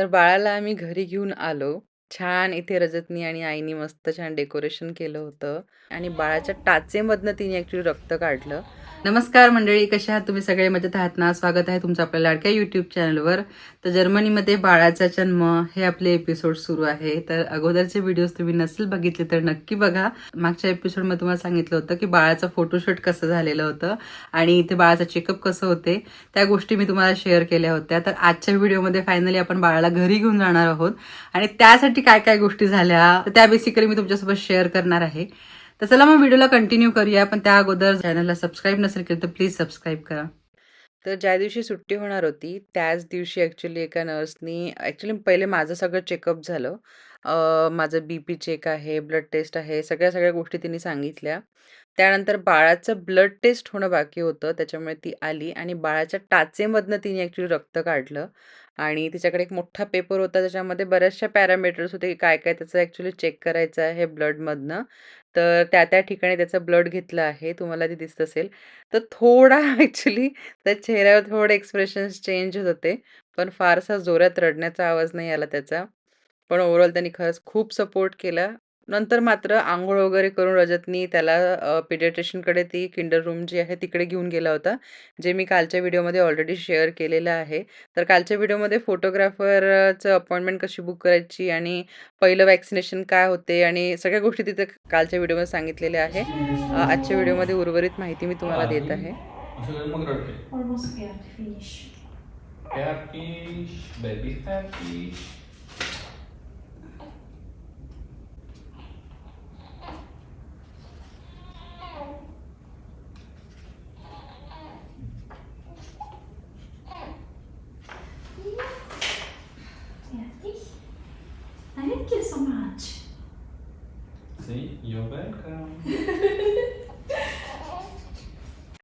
तर बाळाला आम्ही घरी घेऊन आलो. छान इथे रजतनी आणि आईनी मस्त छान डेकोरेशन केलं होतं आणि बाळाच्या टाचेमधनं तिने ॲक्चुअली रक्त काढलं. नमस्कार मंडळी, कशा आहात तुम्ही सगळे? मजेत आहात ना? स्वागत आहे तुमचं आपल्या लाडक्या यूट्यूब चॅनलवर. तर जर्मनीमध्ये बाळाचा जन्म हे आपले एपिसोड सुरू आहे. तर अगोदरचे व्हिडिओज तुम्ही नसेल बघितले तर नक्की बघा. मागच्या एपिसोडमध्ये तुम्हाला सांगितलं होतं की बाळाचं फोटोशूट कसं झालेलं होतं आणि इथे बाळाचं चेकअप कसं होते त्या गोष्टी मी तुम्हाला शेअर केल्या होत्या. तर आजच्या व्हिडिओमध्ये फायनली आपण बाळाला घरी घेऊन जाणार आहोत आणि त्यासाठी काय काय गोष्टी झाल्या त्या बेसिकली मी तुमच्यासोबत शेअर करणार आहे. तर चला मग व्हिडिओला कंटिन्यू करूया पण त्या अगोदर चॅनलला सबस्क्राईब नसेल केलं तर प्लीज सबस्क्राईब करा. तर ज्या दिवशी सुट्टी होणार होती त्याच दिवशी ॲक्च्युली एका नर्सनी ॲक्च्युली पहिले माझं सगळं चेकअप झालं. माझं बी पी चेक आहे, ब्लड टेस्ट आहे, सगळ्या सगळ्या गोष्टी तिने सांगितल्या. त्यानंतर बाळाचं ब्लड टेस्ट होणं बाकी होतं त्याच्यामुळे ती आली आणि बाळाच्या टाचेमधनं तिने ॲक्च्युली रक्त काढलं आणि तिच्याकडे एक मोठा पेपर होता त्याच्यामध्ये बऱ्याचशा पॅरामीटर्स होते की काय काय त्याचं ॲक्च्युली चेक करायचं आहे ब्लडमधनं. तर त्या त्या ठिकाणी त्याचं ब्लड घेतलं आहे. तुम्हाला ते दिसत असेल. तर थोडा ॲक्च्युली त्या चेहऱ्यावर थोडे एक्सप्रेशन्स चेंज होत होते. पण फारसा जोरात रडण्याचा आवाज नाही आला त्याचा. पण ओव्हरऑल त्यांनी खरंच खूप सपोर्ट केला. नंतर मात्र अंघोळ वगैरे करून रजतनी त्याला अ, पिडियाट्रिशियनकडे ती किंडर रूम जी आहे तिकडे घेऊन गेला होता. जे मी कालच्या व्हिडिओमध्ये ऑलरेडी शेअर केलेलं आहे. तर कालच्या व्हिडिओमध्ये फोटोग्राफरचं अपॉइंटमेंट कशी बुक करायची आणि पहिलं वॅक्सिनेशन काय होते आणि सगळ्या गोष्टी तिथे कालच्या व्हिडिओमध्ये सांगितलेल्या आहे. आजच्या व्हिडिओमध्ये उर्वरित माहिती मी तुम्हाला देत आहे. Catfish, baby catfish. Fertig? Thank you so much. See, you're welcome.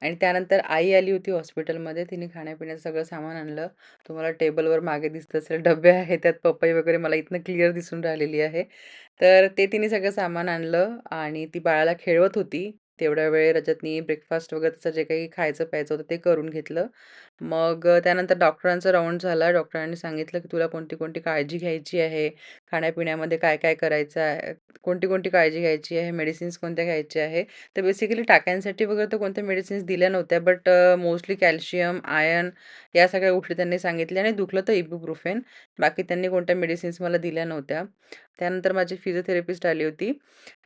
आणि त्यानंतर आई आली होती हॉस्पिटलमध्ये. तिने खाण्यापिण्याचं सगळं सामान आणलं. तुम्हाला टेबलवर मागे दिसत असेल डब्बे आहेत त्यात पपई वगैरे मला इथनं क्लिअर दिसून राहिलेली आहे. तर ते तिने सगळं सामान आणलं आणि ती बाळाला खेळवत होती. तेवढ्या वेळ रजतनी ब्रेकफास्ट वगैरे त्याचं जे काही खायचं प्यायचं होतं ते करून घेतलं. मग त्यानंतर डॉक्टरांचा राऊंड झाला. डॉक्टरांनी सांगितलं की तुला कोणती कोणती काळजी घ्यायची आहे, खाण्यापिण्यामध्ये काय काय करायचं आहे, कोणती कोणती काळजी घ्यायची आहे, मेडिसिन्स कोणत्या घ्यायची आहे. तर बेसिकली टाक्यांसाठी वगैरे तर कोणत्या मेडिसिन्स दिल्या नव्हत्या. बट मोस्टली कॅल्शियम, आयर्न या सगळ्या गोष्टी त्यांनी सांगितल्या आणि दुखलं तर इबुप्रोफेन. बाकी त्यांनी कोणत्या मेडिसिन्स मला दिल्या नव्हत्या. त्यानंतर माझी फिजिओथेरपिस्ट आली होती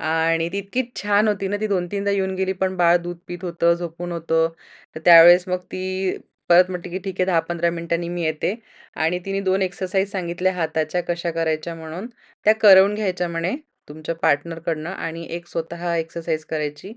आणि ती इतकी छान होती ना, ती 2-3दा येऊन गेली पण बाळ दूध पित होतं, झोपून होतं. तर त्यावेळेस मग ती परत म्हटली की ठीक आहे 10-15 मिनिटांनी मी येते आणि तिने दोन एक्सरसाइज सांगितल्या हाताच्या कशा करायच्या म्हणून. त्या करवून घ्यायच्या म्हणे तुमच्या पार्टनरकडनं आणि एक स्वतः एक्सरसाइज करायची.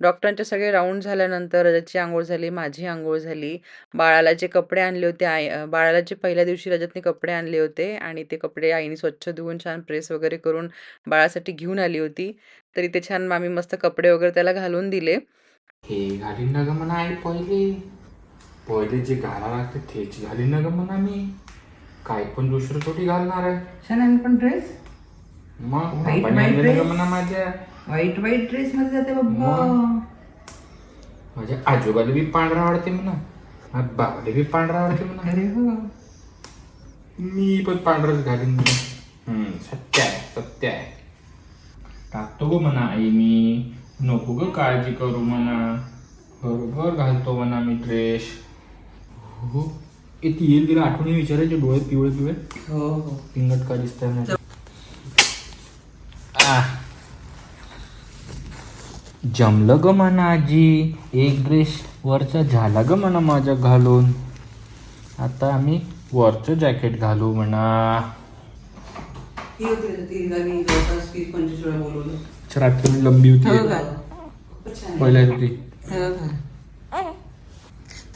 डॉक्टरांचे सगळे राउंड झाल्यानंतर रजतची अंघोळ झाली, माझी अंघोळ झाली. बाळाला जे कपडे आणले होते आई बाळाला जे पहिल्या दिवशी रजतने कपडे आणले होते आणि ते कपडे आईने स्वच्छ धुवून छान प्रेस वगैरे करून बाळासाठी घेऊन आली होती. तर इथे छान आम्ही मस्त कपडे वगैरे त्याला घालून दिले. हे घालीन ना ग म्हणा आई पहिले पहिले जे घाला लागते तेच घालीन ना ग म्हणा मी काय पण दुसरं थोडी घालणार आहे छान पण ड्रेस मग. म्हणा माझ्या व्हाईट व्हाईट ड्रेस मध्ये जाते बाबा. माझ्या आजोबाला बी पांढरा आवडते म्हणा. बाबाला बी पांढरा आवडते म्हणा. अरे हो. मी पण पांढराच घालीन सत्य आहे सत्य आहे. टाकतो ग म्हणा आई मी. नको ग काळजी करू म्हणा. बरोबर घालतो म्हणा मी ड्रेस हो ए ती येईल तिला आठवणी विचारायचे डोळे पिवळे पिवळे हो. हो पिंगट का आ. जमलं ग म्हणा आजी. एक ड्रेस वरचा झाला ग म्हणा माझ्या घालून. आता आम्ही वरचं जॅकेट घालू म्हणा. रात्री लंबी हो होती छान. पहिल्या होती हो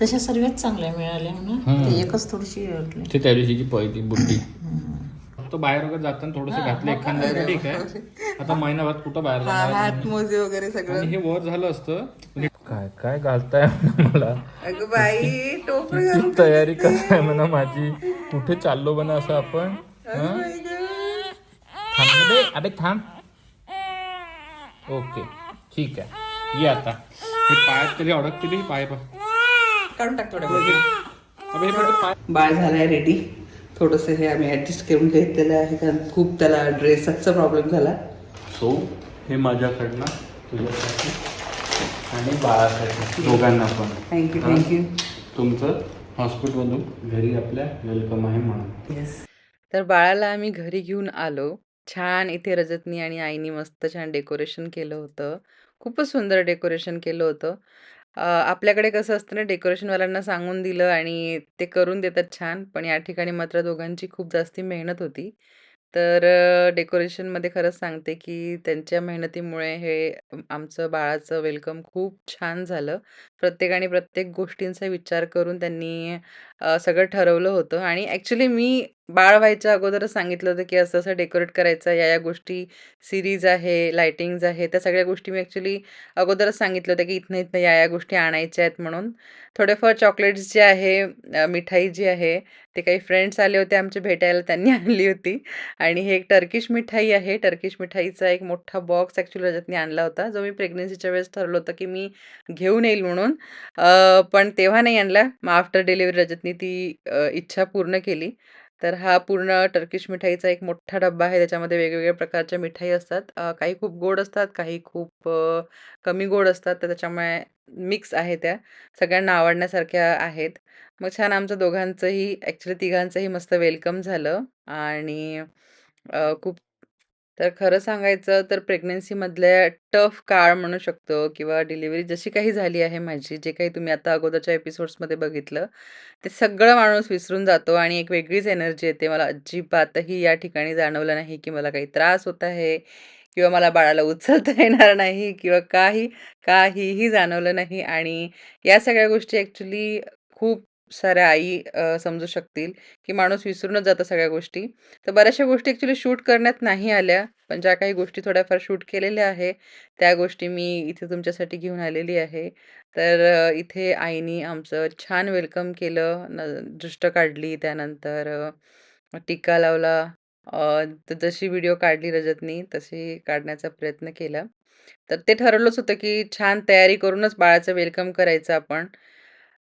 तशा सर्वच चांगल्या मिळाल्या म्हणा. हम्म. ते एकच थोडीशी ते त्या दिवशीची पहिली बुद्धी फक्त बाहेर वगैरे जाताना थोडस घातलं एखाद्या ठीक आहे. आता महिनाभर कुठं बाहेर हात मोजे वगैरे सगळं. हे वर झालं असतं. काय काय घालताय मला? अगं बाई टोपी तयारी करताय म्हणा माझी. कुठे चाललो म्हणा असं आपण? हं? थांब अबे ओके. ठीक आहे. ये आता. हे पायात तरी अडकते पाय पा काढून टाक थोड्या अबे हे बघ पाय बाळ झालाय रेडी थोडंसं हे आम्ही ॲडजस्ट करून घेतलेलं आहे कारण खूप त्याला ड्रेसचा प्रॉब्लेम झाला. सो हे माझ्याकडनं तुझ्यासाठी आणि बाळासाठी दोघांना पण. थँक्यू? थँक्यू तुमचं हॉस्पिटलमधून घरी आपल्या वेलकम आहे म्हणून. येस तर बाळाला आम्ही घरी घेऊन आलो. छान इथे रजतनी आणि आईनी मस्त छान डेकोरेशन केलं होतं. खूपच सुंदर डेकोरेशन केलं होतं. अ, आपल्याकडे कसं असतं ना डेकोरेशनवाल्यांना सांगून दिलं आणि ते करून देतात छान पण या ठिकाणी मात्र दोघांची खूप जास्ती मेहनत होती. तर अ, डेकोरेशनमध्ये खरंच सांगते की त्यांच्या मेहनतीमुळे हे आमचं बाळाचं वेलकम खूप छान झालं. प्रत्येकाने प्रत्येक गोष्टींचा विचार करून त्यांनी अ, सगळं ठरवलं होतं आणि ॲक्च्युली मी बाळ व्हायच्या अगोदरच सांगितलं होतं की असं असं डेकोरेट करायचं या या गोष्टी सिरीज आहे लायटिंग्ज आहे त्या सगळ्या गोष्टी मी ॲक्च्युली अगोदरच सांगितलं होतं की इथनं इथनं या या गोष्टी आणायच्या आहेत म्हणून. थोडेफार चॉकलेट्स जे आहे मिठाई जी आहे ते काही फ्रेंड्स आले होते आमचे भेटायला त्यांनी आणली होती. आणि हे एक टर्किश मिठाई आहे. टर्किश मिठाईचा एक मोठा बॉक्स ॲक्च्युली रजतने आणला होता जो मी प्रेग्नन्सीच्या वेळेस ठरलो होतं की मी घेऊन येईल म्हणून. पण तेव्हा नाही आणला. मग आफ्टर डिलिव्हरी रजतनी ती इच्छा पूर्ण केली. तर हा पूर्ण टर्किश मिठाईचा एक मोठा डब्बा आहे. त्याच्यामध्ये वेगवेगळ्या प्रकारच्या मिठाई असतात. काही खूप गोड असतात काही खूप कमी गोड असतात. तर त्याच्यामुळे मिक्स आहे त्या. सगळ्यांना आवडण्यासारख्या आहेत. मग छान आमचं दोघांचंही ॲक्च्युली तिघांचंही मस्त वेलकम झालं. आणि खूप तर खरं सांगायचं तर प्रेग्नन्सीमधल्या टफ काळ म्हणू शकतो किंवा डिलिव्हरी जशी काही झाली आहे माझी जे काही तुम्ही आता अगोदरच्या एपिसोड्समध्ये बघितलं ते सगळं माणूस विसरून जातो आणि एक वेगळीच एनर्जी येते. मला अजिबातही या ठिकाणी जाणवलं नाही की मला काही त्रास होत आहे किंवा मला बाळाला उचलता येणार नाही किंवा काही काहीही जाणवलं नाही. आणि या सगळ्या गोष्टी ॲक्च्युली खूप साऱ्या आई अ, समजू शकतील की माणूस विसरूनच जातं सगळ्या गोष्टी. तर बऱ्याचशा गोष्टी ॲक्च्युली शूट करण्यात नाही आल्या पण ज्या काही गोष्टी थोड्याफार शूट केलेल्या आहे त्या गोष्टी मी इथे तुमच्यासाठी घेऊन आलेली आहे. तर अ, इथे आईनी आमचं छान वेलकम केलं न दृष्ट काढली त्यानंतर अ, टिक्का लावला अ, तर जशी व्हिडिओ काढली रजतनी तशी काढण्याचा प्रयत्न केला. तर ते ठरवलंच होतं की छान तयारी करूनच बाळाचं वेलकम करायचं आपण.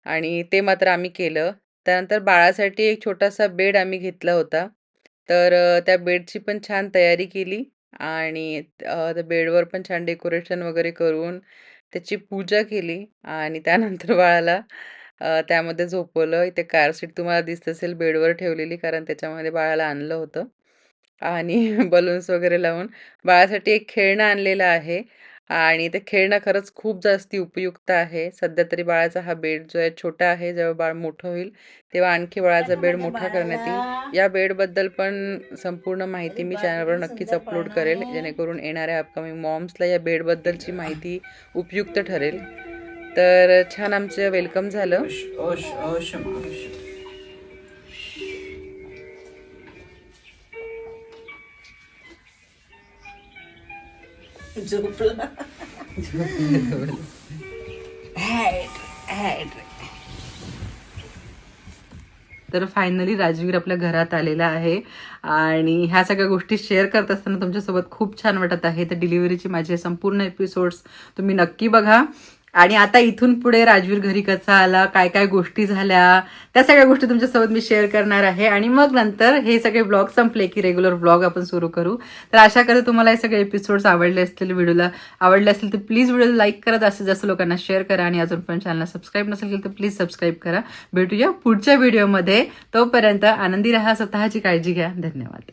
आणि ते मात्र आम्ही केलं. त्यानंतर बाळासाठी एक छोटासा बेड आम्ही घेतला होता. तर त्या बेडची पण छान तयारी केली आणि त्या बेडवर पण छान डेकोरेशन वगैरे करून त्याची पूजा केली आणि त्यानंतर बाळाला त्यामध्ये झोपवलं. इथे कार सीट तुम्हाला दिसत असेल बेडवर ठेवलेली कारण त्याच्यामध्ये बाळाला आणलं होतं. आणि बलून्स वगैरे लावून बाळासाठी एक खेळणं आणलेलं आहे. आणि ते खेळणं खरंच खूप जास्ती उपयुक्त आहे. सध्या तरी बाळाचा हा बेड जो आहे छोटा आहे जेव्हा बाळ मोठं होईल तेव्हा आणखी बाळाचा बेड मोठा करण्यात येईल. या बेडबद्दल पण संपूर्ण माहिती मी चॅनलवर नक्कीच अपलोड करेल जेणेकरून येणाऱ्या अपकमिंग मॉम्सला या बेडबद्दलची माहिती उपयुक्त ठरेल. तर छान आमचं वेलकम झालं. झोपला. तर फायनली राजवीर आपल्या घरात आलेला आहे. आणि ह्या सगळ्या गोष्टी शेअर करत असताना तुमच्यासोबत खूप छान वाटत आहे. तर डिलिव्हरीचे माझे संपूर्ण एपिसोड्स तुम्ही नक्की बघा. आणि आता इथून पुढे राजवीर घरी कसा आला काय काय गोष्टी झाल्या त्या सगळ्या गोष्टी तुमच्यासोबत मी शेअर करणार आहे. आणि मग नंतर हे सगळे ब्लॉग संपले की रेग्युलर ब्लॉग आपण सुरू करू. तर अशा करते तुम्हाला हे सगळे एपिसोड्स आवडले असतील व्हिडिओला आवडले असतील तर प्लीज व्हिडिओला लाईक करा. जास्तीत जास्त लोकांना शेअर करा आणि अजून पण चॅनलला सबस्क्राईब नसेल केलं तर प्लीज सबस्क्राईब करा. भेटूया पुढच्या व्हिडिओमध्ये तोपर्यंत आनंदी राहा स्वतःची काळजी घ्या. धन्यवाद.